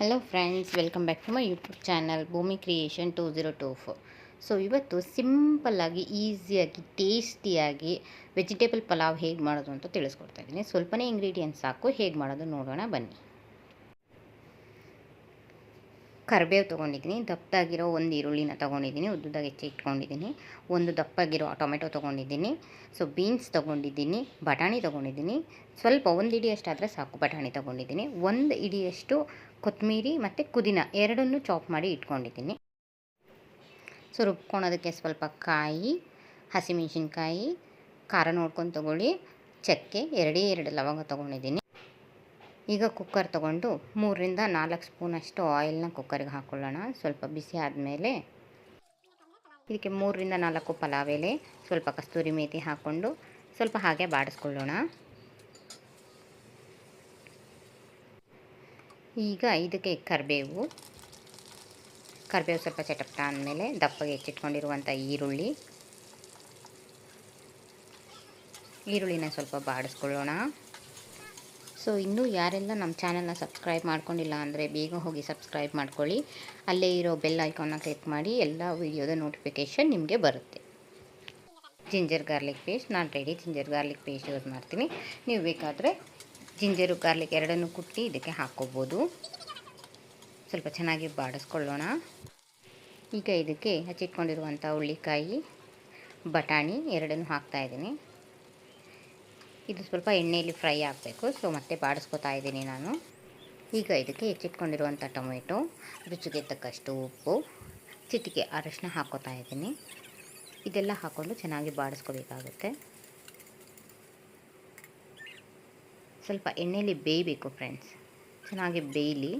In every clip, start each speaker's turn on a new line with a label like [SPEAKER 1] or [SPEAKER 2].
[SPEAKER 1] Hello friends welcome back to my YouTube channel Bhoomi creation two zero two four so ಇವತ್ತು ಸಿಂಪಲ್ಲಾಗಿ ಈಸಿಯಾಗಿ ಟೇಸ್ಟಿಯಾಗಿ vegetable pulao ಹೇಗೆ ಮಾಡೋದು ಅಂತ ತಿಳಿಸ್ಕೊಡ್ತಾ ಇದ್ದೀನಿ. ಸ್ವಲ್ಪನೇ ಇಂಗ್ರೀಡಿಯೆಂಟ್ಸ್ ಸಾಕು, ಹೇಗೆ ಮಾಡೋದು ನೋಡೋಣ ಬನ್ನಿ. ಕರಿಬೇವು ತೊಗೊಂಡಿದ್ದೀನಿ, ದಪ್ಪದಾಗಿರೋ ಒಂದು ಈರುಳ್ಳಿನ ತೊಗೊಂಡಿದ್ದೀನಿ, ಉದ್ದುದಾಗಿ ಹೆಚ್ಚಿ ಇಟ್ಕೊಂಡಿದ್ದೀನಿ. ಒಂದು ದಪ್ಪಾಗಿರೋ ಟೊಮೆಟೊ ತೊಗೊಂಡಿದ್ದೀನಿ, ಸೊ ಬೀನ್ಸ್ ತೊಗೊಂಡಿದ್ದೀನಿ, ಬಟಾಣಿ ತೊಗೊಂಡಿದ್ದೀನಿ. ಸ್ವಲ್ಪ ಒಂದು ಇಡಿಯಷ್ಟಾದರೆ ಸಾಕು, ಬಟಾಣಿ ತೊಗೊಂಡಿದ್ದೀನಿ. ಒಂದು ಇಡಿಯಷ್ಟು ಕೊತ್ತಂಬರಿ ಮತ್ತು ಪುದೀನ ಎರಡನ್ನೂ ಚಾಪ್ ಮಾಡಿ ಇಟ್ಕೊಂಡಿದ್ದೀನಿ. ಸೊ ರುಬ್ಕೊಳೋದಕ್ಕೆ ಸ್ವಲ್ಪ ಕಾಯಿ, ಹಸಿಮೆಣ್ಸಿನ್ಕಾಯಿ, ಖಾರ ನೋಡ್ಕೊಂಡು ತೊಗೊಳ್ಳಿ. ಚಕ್ಕೆ, ಎರಡೇ ಎರಡು ಲವಂಗ ತೊಗೊಂಡಿದ್ದೀನಿ. ಈಗ ಕುಕ್ಕರ್ ತೊಗೊಂಡು ಮೂರರಿಂದ ನಾಲ್ಕು ಸ್ಪೂನಷ್ಟು ಆಯಿಲ್ನ ಕುಕ್ಕರಿಗೆ ಹಾಕ್ಕೊಳ್ಳೋಣ ಸ್ವಲ್ಪ ಬಿಸಿ ಆದಮೇಲೆ ಇದಕ್ಕೆ ಮೂರರಿಂದ ನಾಲ್ಕು ಪಲಾವ್ ಎಲೆ, ಸ್ವಲ್ಪ ಕಸ್ತೂರಿ ಮೇತಿ ಹಾಕ್ಕೊಂಡು ಸ್ವಲ್ಪ ಹಾಗೆ ಬಾಡಿಸ್ಕೊಳ್ಳೋಣ. ಈಗ ಇದಕ್ಕೆ ಕರಿಬೇವು. ಕರಿಬೇವು ಸ್ವಲ್ಪ ಚಟಪಟ ಅಂದಮೇಲೆ ದಪ್ಪಗೆ ಹೆಚ್ಚಿಟ್ಕೊಂಡಿರುವಂಥ ಈರುಳ್ಳಿ. ಈರುಳ್ಳಿನ ಸ್ವಲ್ಪ ಬಾಡಿಸ್ಕೊಳ್ಳೋಣ. ಸೊ ಇನ್ನೂ ಯಾರೆಲ್ಲ ನಮ್ಮ ಚಾನಲ್ನ ಸಬ್ಸ್ಕ್ರೈಬ್ ಮಾಡ್ಕೊಂಡಿಲ್ಲ ಅಂದರೆ ಬೇಗ ಹೋಗಿ ಸಬ್ಸ್ಕ್ರೈಬ್ ಮಾಡ್ಕೊಳ್ಳಿ. ಅಲ್ಲೇ ಇರೋ ಬೆಲ್ ಐಕಾನ್ನ ಕ್ಲಿಕ್ ಮಾಡಿ ಎಲ್ಲ ವೀಡಿಯೋದ ನೋಟಿಫಿಕೇಷನ್ ನಿಮಗೆ ಬರುತ್ತೆ. ಜಿಂಜರ್ ಗಾರ್ಲಿಕ್ ಪೇಸ್ಟ್ ನಾನು ready ginger garlic paste use ಮಾಡ್ತೀನಿ. ನೀವು ಬೇಕಾದರೆ ಜಿಂಜರು ಗಾರ್ಲಿಕ್ ಎರಡನ್ನೂ ಕುಟ್ಟಿ ಇದಕ್ಕೆ ಹಾಕ್ಕೋಬೋದು. ಸ್ವಲ್ಪ ಚೆನ್ನಾಗಿ ಬಾಡಿಸ್ಕೊಳ್ಳೋಣ. ಈಗ ಇದಕ್ಕೆ ಹಚ್ಚಿಟ್ಕೊಂಡಿರುವಂಥ ಹುಳ್ಳಿಕಾಯಿ, ಬಟಾಣಿ ಎರಡನ್ನೂ ಹಾಕ್ತಾಯಿದ್ದೀನಿ ಇದು ಸ್ವಲ್ಪ ಎಣ್ಣೆಯಲ್ಲಿ ಫ್ರೈ ಆಗಬೇಕು. ಸೊ ಮತ್ತೆ ಬಾಡಿಸ್ಕೊತಾ ಇದ್ದೀನಿ ನಾನು. ಈಗ ಇದಕ್ಕೆ ಹೆಚ್ಚಿಟ್ಕೊಂಡಿರುವಂಥ ಟೊಮೆಟೊ, ರುಚಿಗೆ ತಕ್ಕಷ್ಟು ಉಪ್ಪು, ಚಿಟಿಕೆ, ಅರಶಿನ ಹಾಕೋತಾ ಇದ್ದೀನಿ. ಇದೆಲ್ಲ ಹಾಕ್ಕೊಂಡು ಚೆನ್ನಾಗಿ ಬಾಡಿಸ್ಕೋಬೇಕಾಗುತ್ತೆ. ಸ್ವಲ್ಪ ಎಣ್ಣೆಯಲ್ಲಿ ಬೇಯಬೇಕು ಫ್ರೆಂಡ್ಸ್ ಚೆನ್ನಾಗಿ ಬೇಯಲಿ.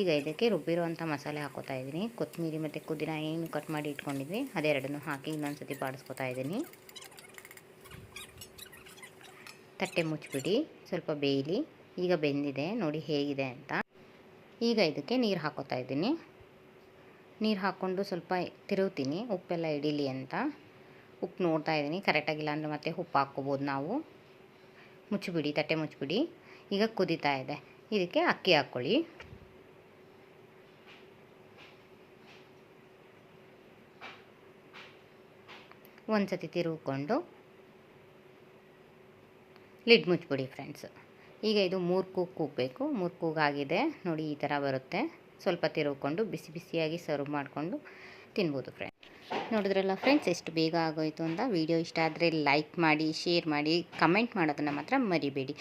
[SPEAKER 1] ಈಗ ಇದಕ್ಕೆ ರುಬ್ಬಿರುವಂಥ ಮಸಾಲೆ ಹಾಕೋತಾ ಇದ್ದೀನಿ. ಕೊತ್ತಂಬರಿ ಮತ್ತು ಪುದೀನ ಏನು ಕಟ್ ಮಾಡಿ ಇಟ್ಕೊಂಡಿದ್ವಿ, ಅದೆರಡನ್ನು ಹಾಕಿ ಇನ್ನೊಂದು ಸತಿ ಬಾಡಿಸ್ಕೊತಾ ಇದ್ದೀನಿ. ತಟ್ಟೆ ಮುಚ್ಚಿಬಿಡಿ, ಸ್ವಲ್ಪ ಬೇಯಲಿ. ಈಗ ಬೆಂದಿದೆ, ನೋಡಿ ಹೇಗಿದೆ ಅಂತ. ಈಗ ಇದಕ್ಕೆ ನೀರು ಹಾಕೋತಾ ಇದ್ದೀನಿ. ನೀರು ಹಾಕ್ಕೊಂಡು ಸ್ವಲ್ಪ ತಿರುಗ್ತೀನಿ ಉಪ್ಪೆಲ್ಲ ಹಿಡೀಲಿ ಅಂತ. ಉಪ್ಪು ನೋಡ್ತಾ ಇದ್ದೀನಿ ಕರೆಕ್ಟಾಗಿಲ್ಲ ಅಂದರೆ ಮತ್ತೆ ಉಪ್ಪು ಹಾಕ್ಕೋಬೋದು ನಾವು. ಮುಚ್ಚಿಬಿಡಿ, ತಟ್ಟೆ ಮುಚ್ಚಿಬಿಡಿ. ಈಗ ಕುದಿತಾ ಇದೆ. ಇದಕ್ಕೆ ಅಕ್ಕಿ ಹಾಕ್ಕೊಳ್ಳಿ. ಒಂದು ಸತಿ ತಿರುಗಿಕೊಂಡು ಲಿಡ್ ಮುಚ್ಚಿಬಿಡಿ ಫ್ರೆಂಡ್ಸ್. ಈಗ ಇದು ಮೂರು ಕೂಗ್ ಕೂಗಬೇಕು. ಮೂರು ಕೂಗಾಗಿದೆ. ನೋಡಿ ಈ ಥರ ಬರುತ್ತೆ. ಸ್ವಲ್ಪ ತಿರುಗಿಕೊಂಡು ಬಿಸಿ ಬಿಸಿಯಾಗಿ ಸರ್ವ್ ಮಾಡಿಕೊಂಡು ತಿನ್ಬೋದು ಫ್ರೆಂಡ್ಸ್ ನೋಡಿದ್ರಲ್ಲ ಫ್ರೆಂಡ್ಸ್, ಎಷ್ಟು ಬೇಗ ಆಗೋಯಿತು ಅಂತ. ವಿಡಿಯೋ ಇಷ್ಟ ಆದರೆ ಲೈಕ್ ಮಾಡಿ, ಶೇರ್ ಮಾಡಿ, ಕಮೆಂಟ್ ಮಾಡೋದನ್ನು ಮಾತ್ರ ಮರಿಬೇಡಿ.